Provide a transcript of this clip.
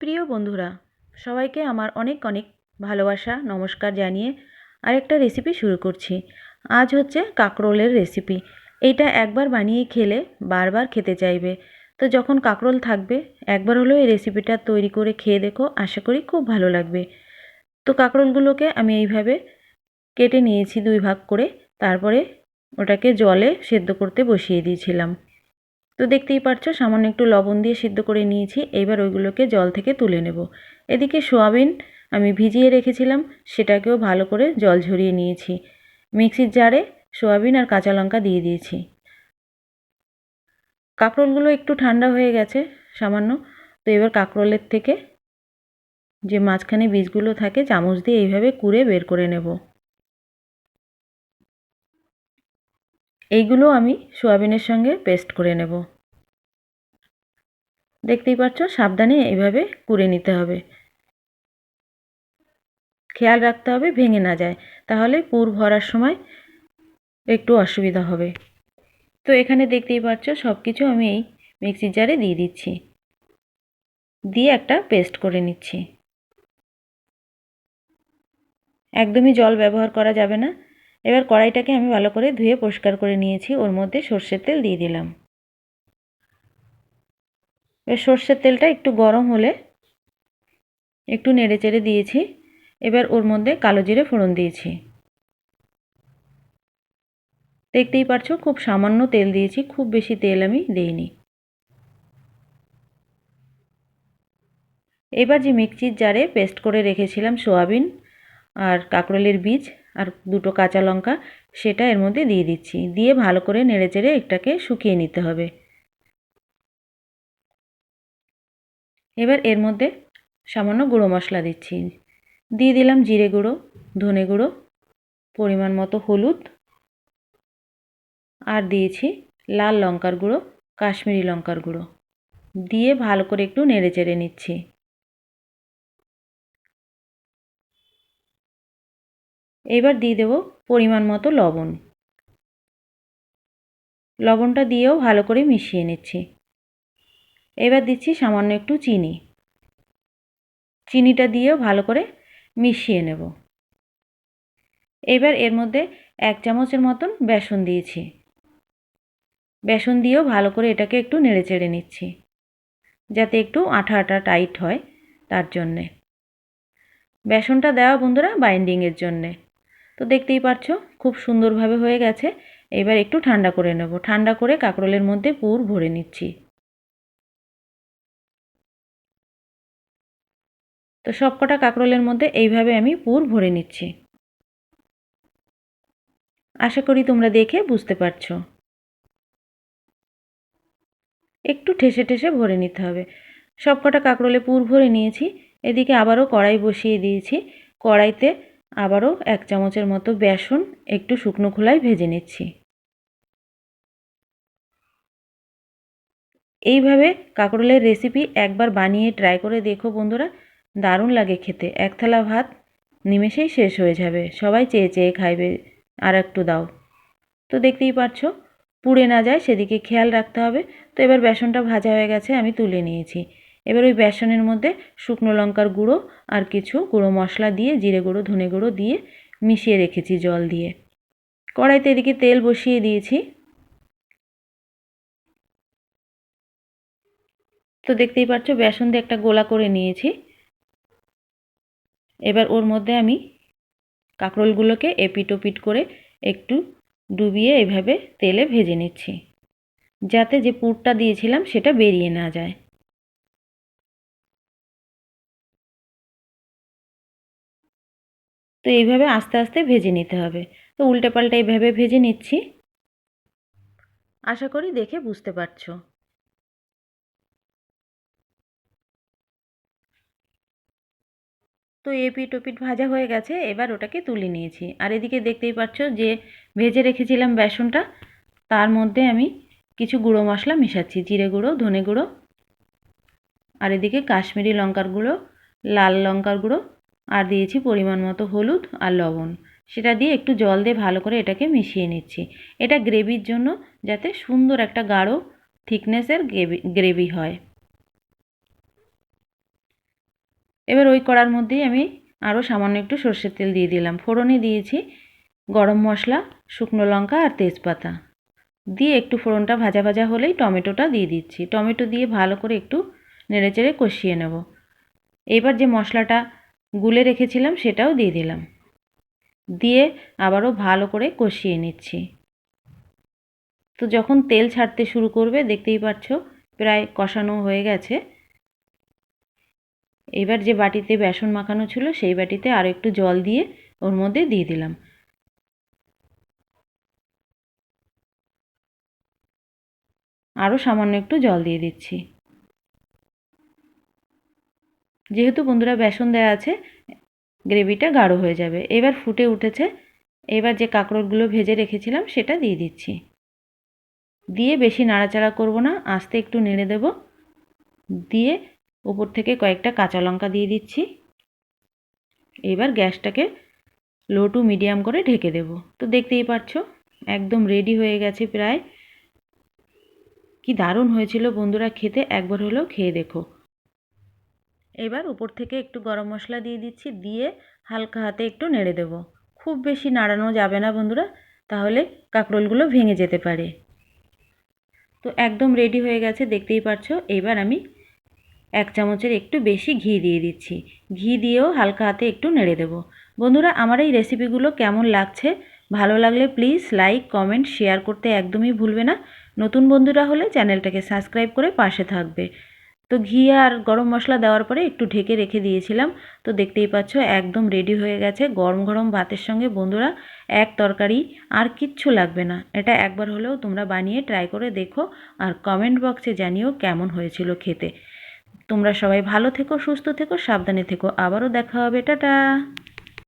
প্রিয় বন্ধুরা, সবাইকে আমার অনেক অনেক ভালোবাসা, নমস্কার জানিয়ে আরেকটা রেসিপি শুরু করছি। আজ হচ্ছে কাঁকরোলের রেসিপি এইটা একবার বানিয়ে খেলে বারবার খেতে চাইবে। তো যখন কাঁকরোল থাকবে, একবার হলেও এই রেসিপিটা তৈরি করে খেয়ে দেখো, আশা করি খুব ভালো লাগবে। তো কাঁকরোলগুলোকে আমি এইভাবে কেটে নিয়েছি দুই ভাগ করে। তারপরে ওটাকে জলে সেদ্ধ করতে বসিয়ে দিয়েছিলাম। তো দেখতেই পারছ, সামান্য একটু লবণ দিয়ে সিদ্ধ করে নিয়েছি। এবার ওইগুলোকে জল থেকে তুলে নেব। এদিকে সোয়াবিন আমি ভিজিয়ে রেখেছিলাম, সেটাকেও ভালো করে জল ঝরিয়ে নিয়েছি। মিক্সির জারে সোয়াবিন আর কাঁচা লঙ্কা দিয়ে দিয়েছি। কাঁকরোলগুলো একটু ঠান্ডা হয়ে গেছে, সামান্য। তো এবার কাঁকরোলের থেকে যে মাঝখানে বীজগুলো থাকে, চামচ দিয়ে এইভাবে কুড়ে বের করে নেব। এইগুলো আমি সোয়াবিনের সঙ্গে পেস্ট করে নেব। দেখতেই পাচ্ছ, সাবধানে এইভাবে কুড়ে নিতে হবে। খেয়াল রাখতে হবে ভেঙে না যায়, তাহলে পুর ভরার সময় একটু অসুবিধা হবে। তো এখানে দেখতেই পাচ্ছ সব কিছু আমি এই মিক্সির জারে দিয়ে দিচ্ছি। দিয়ে একটা পেস্ট করে নিচ্ছি। একদমই জল ব্যবহার করা যাবে না। এবার কড়াইটাকে আমি ভালো করে ধুয়ে পরিষ্কার করে নিয়েছি। ওর মধ্যে সর্ষের তেল দিয়ে দিলাম। এবার সর্ষের তেলটা একটু গরম হলে একটু নেড়ে চেড়ে দিয়েছি। এবার ওর মধ্যে কালো জিরে ফোড়ন দিয়েছি। দেখতেই পারছ, খুব সামান্য তেল দিয়েছি, খুব বেশি তেল আমি দিইনি। এবার যে মিক্সির জারে পেস্ট করে রেখেছিলাম সোয়াবিন আর কাঁকরোলের বীজ আর দুটো কাঁচা লঙ্কা, সেটা এর মধ্যে দিয়ে দিচ্ছি। দিয়ে ভালো করে নেড়ে চেড়ে এটাকে শুকিয়ে নিতে হবে। এবার এর মধ্যে সামান্য গুঁড়ো মশলা দিচ্ছি। দিয়ে দিলাম জিরে গুঁড়ো, ধনে গুঁড়ো, পরিমাণ মতো হলুদ, আর দিয়েছি লাল লঙ্কার গুঁড়ো, কাশ্মীরি লঙ্কার গুঁড়ো। দিয়ে ভালো করে একটু নেড়ে চেড়ে নিচ্ছি। এবার দিয়ে দেব পরিমাণ মতো লবণ। লবণটা দিয়েও ভালো করে মিশিয়ে নিচ্ছি। এবার দিচ্ছি সামান্য একটু চিনি। চিনিটা দিয়েও ভালো করে মিশিয়ে নেব। এবার এর মধ্যে এক চামচের মতন বেসন দিয়েছি। বেসন দিয়েও ভালো করে এটাকে একটু নেড়ে চেড়ে নিচ্ছি, যাতে একটু আঠা আঠা টাইট হয় তার জন্যে। বেসনটা দেওয়া বন্ধুরা বাইন্ডিংয়ের জন্যে। তো দেখতেই পাচ্ছ খুব সুন্দরভাবে হয়ে গেছে। এবার একটু ঠান্ডা করে নেব। ঠান্ডা করে কাঁকরোলের মধ্যে পুর ভরে নিচ্ছি। তো সবকটা কাঁকরোলের মধ্যে এইভাবে আমি পুর ভরে নিচ্ছি। আশা করি তোমরা দেখে বুঝতে পারছ। একটু ঠেসে ঠেসে ভরে নিতে হবে। সবকটা কাঁকরোলে পুর ভরে নিয়েছি। এদিকে আবারও কড়াই বসিয়ে দিয়েছি। কড়াইতে আবারও এক চামচের মতো বেসন, একটু শুকনো খোলায় ভেজে নিচ্ছি। এইভাবে কাঁকরোলের রেসিপি একবার বানিয়ে ট্রাই করে দেখো বন্ধুরা, দারুণ লাগে খেতে। এক থালা ভাত, নিমেষেই শেষ হয়ে যাবে। সবাই চেয়ে চেয়ে খাইবে, আর একটু দাও। তো দেখতেই পাচ্ছ পুড়ে না যায়, সেদিকে খেয়াল রাখতে হবে। তো এবার বেসনটা ভাজা হয়ে গেছে, আমি তুলে নিয়েছি। এবার ওই বেসনের মধ্যে শুকনো লঙ্কার গুঁড়ো আর কিছু গুঁড়ো মশলা দিয়ে, জিরে গুঁড়ো, ধনে গুঁড়ো দিয়ে মিশিয়ে রেখেছি জল দিয়ে। কড়াইতে এদিকে তেল বসিয়ে দিয়েছি। তো দেখতেই পাচ্ছ বেসন দিয়ে একটা গোলা করে নিয়েছি। এবার ওর মধ্যে আমি কাঁকরোলগুলোকে এপিট ওপিট করে একটু ডুবিয়ে এভাবে তেলে ভেজে নিচ্ছি, যাতে যে পুরটা দিয়েছিলাম সেটা বেরিয়ে না যায়। তো এইভাবে আস্তে আস্তে ভেজে নিতে হবে। তো উল্টে পাল্টা এইভাবে ভেজে নিচ্ছি। আশা করি দেখে বুঝতে পারছ। তো এপিট ওপিট ভাজা হয়ে গেছে, এবার ওটাকে তুলে নিয়েছি। আর এদিকে দেখতেই পাচ্ছ যে ভেজে রেখেছিলাম বেসনটা, তার মধ্যে আমি কিছু গুঁড়ো মশলা মেশাচ্ছি, জিরে গুঁড়ো, ধনে গুঁড়ো। আর এদিকে কাশ্মীরি লঙ্কার গুঁড়ো, লাল লঙ্কার গুঁড়ো আর দিয়েছি পরিমাণ মতো হলুদ আর লবণ। সেটা দিয়ে একটু জল দিয়ে ভালো করে এটাকে মিশিয়ে নিচ্ছি। এটা গ্রেভির জন্য যাতে সুন্দর একটা গাঢ় থিকনেসের গ্রেভি গ্রেভি হয়। এবার ওই কড়ার মধ্যেই আমি আরও সামান্য একটু সর্ষের তেল দিয়ে দিলাম। ফোড়নে দিয়েছি গরম মশলা, শুকনো লঙ্কা আর তেজপাতা। দিয়ে একটু ফোড়নটা ভাজা ভাজা হলেই টমেটোটা দিয়ে দিচ্ছি। টমেটো দিয়ে ভালো করে একটু নেড়েচেড়ে কষিয়ে নেব। এবার যে মশলাটা গুলে রেখেছিলাম, সেটাও দিয়ে দিলাম। দিয়ে আবারও ভালো করে কষিয়ে নিচ্ছি। তো যখন তেল ছাড়তে শুরু করবে, দেখতেই পাচ্ছ প্রায় কষানো হয়ে গেছে। এবার যে বাটিতে বেসন মাখানো ছিল, সেই বাটিতে আরও একটু জল দিয়ে ওর মধ্যে দিয়ে দিলাম। আরও সামান্য একটু জল দিয়ে দিচ্ছি। যেহেতু বন্ধুরা বেসন দেওয়া আছে, গ্রেভিটা গাঢ় হয়ে যাবে। এবার ফুটে উঠেছে। এবার যে কাঁকরোলগুলো ভেজে রেখেছিলাম, সেটা দিয়ে দিচ্ছি। দিয়ে বেশি নাড়াচাড়া করব না, আস্তে একটু নেড়ে দেব। দিয়ে উপর থেকে কয়েকটা কাঁচা লঙ্কা দিয়ে দিচ্ছি। এবার গ্যাসটাকে লো টু মিডিয়াম করে ঢেকে দেব। তো দেখতেই পাচ্ছ একদম রেডি হয়ে গেছে প্রায়। কি দারুণ হয়েছিল বন্ধুরা, খেতে একবার হলেও খেয়ে দেখো। এবার উপর থেকে একটু গরম মশলা দিয়ে দিচ্ছি, দিয়ে হালকা হাতে একটু নেড়ে দেব। খুব বেশি নাড়ানো যাবে না বন্ধুরা, তাহলে কাঁকরোলগুলো ভেঙে যেতে পারে। তো একদম রেডি হয়ে গেছে, দেখতেই পাচ্ছ এবার আমি এক চামচের একটু বেশি ঘি দিয়ে দিচ্ছি। ঘি দিয়েও হালকা হাতে একটু নেড়ে দেবো। বন্ধুরা, আমার এই রেসিপিগুলো কেমন লাগছে? ভালো লাগলে প্লিজ লাইক কমেন্ট শেয়ার করতে একদমই ভুলবে না। নতুন বন্ধুরা হলে চ্যানেলটাকে সাবস্ক্রাইব করে পাশে থাকবে। তো ঘি আর গরম মশলা দেওয়ার পরে একটু ঢেকে রেখে দিয়েছিলাম। তো দেখতেই পাচ্ছ, একদম রেডি হয়ে গেছে। গরম গরম ভাতের সঙ্গে বন্ধুরা, এক তরকারি আর কিচ্ছু লাগবে না। এটা একবার হলেও তোমরা বানিয়ে ট্রাই করে দেখো আর কমেন্ট বক্সে জানিও কেমন হয়েছিল খেতে। তোমরা সবাই ভালো থেকো, সুস্থ থেকো, সাবধানে থেকো। আবারও দেখা হবে। টাটা!